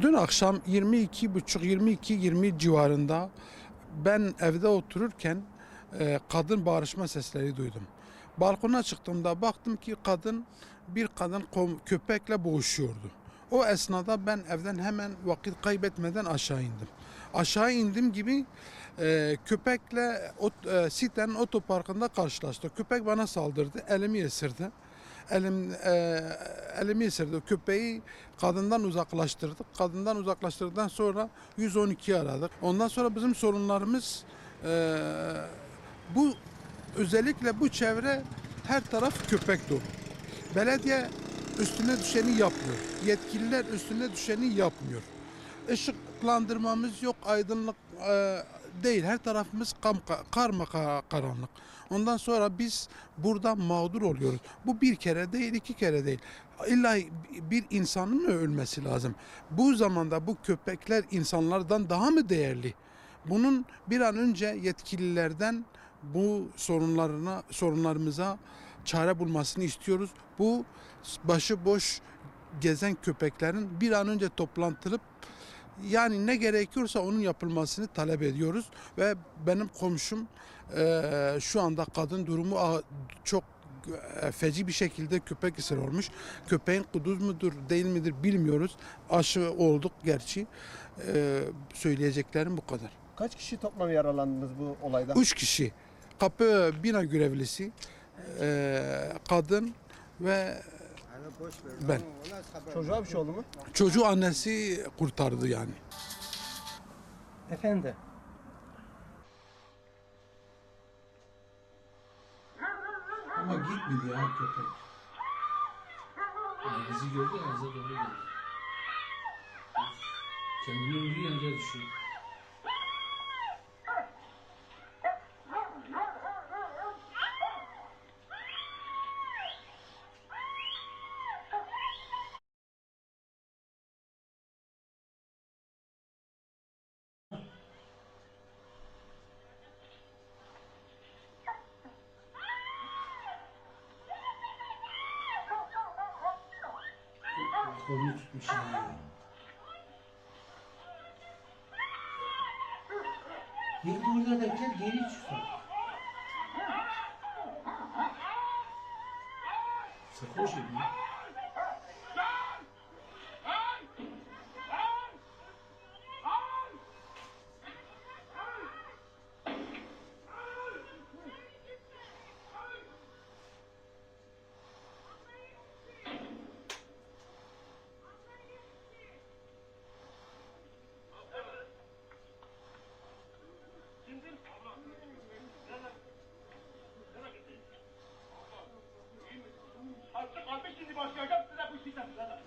Dün akşam 22.30-22.20 civarında ben evde otururken e, kadın bağırışma sesleri duydum. Balkona çıktığımda baktım ki kadın bir kadın köpekle boğuşuyordu. O esnada ben evden hemen vakit kaybetmeden aşağı indim. Aşağı indim gibi e, köpekle ot, e, sitenin otoparkında karşılaştık. Köpek bana saldırdı, elimi esirdi. Elim, e, elimi esirdi. Köpeği kadından uzaklaştırdık. Kadından uzaklaştırdıktan sonra 112'yi aradık. Ondan sonra bizim sorunlarımız e, bu özellikle bu çevre her taraf köpek dolu. Belediye üstüne düşeni yapmıyor. Yetkililer üstüne düşeni yapmıyor. Işıklandırmamız yok, aydınlık e, değil. Her tarafımız kam, karma ka- karanlık. Ondan sonra biz burada mağdur oluyoruz. Bu bir kere değil, iki kere değil. İlla bir insanın mı ölmesi lazım? Bu zamanda bu köpekler insanlardan daha mı değerli? Bunun bir an önce yetkililerden bu sorunlarına sorunlarımıza çare bulmasını istiyoruz. Bu başıboş gezen köpeklerin bir an önce toplantılıp yani ne gerekiyorsa onun yapılmasını talep ediyoruz ve benim komşum eee, şu anda kadın durumu çok e, feci bir şekilde köpek esir olmuş. Köpeğin kuduz mudur değil midir bilmiyoruz. Aşı olduk gerçi. Eee, söyleyeceklerim bu kadar. Kaç kişi toplam yaralandınız bu olayda? Üç kişi. Kapı bina görevlisi, eee, kadın ve ben. Çocuğa bir şey oldu mu? Çocuğu annesi kurtardı yani. Efendi. Ama gitmedi ya köpek. Yani bizi gördü ağza doğru geldi. Kendini öldü yanıca düşüyor. Kolunu tutmuş yani. Geri orada derken geri. Sarhoş ediyor. Artık Polska, jak ty zapuścić nas zadać?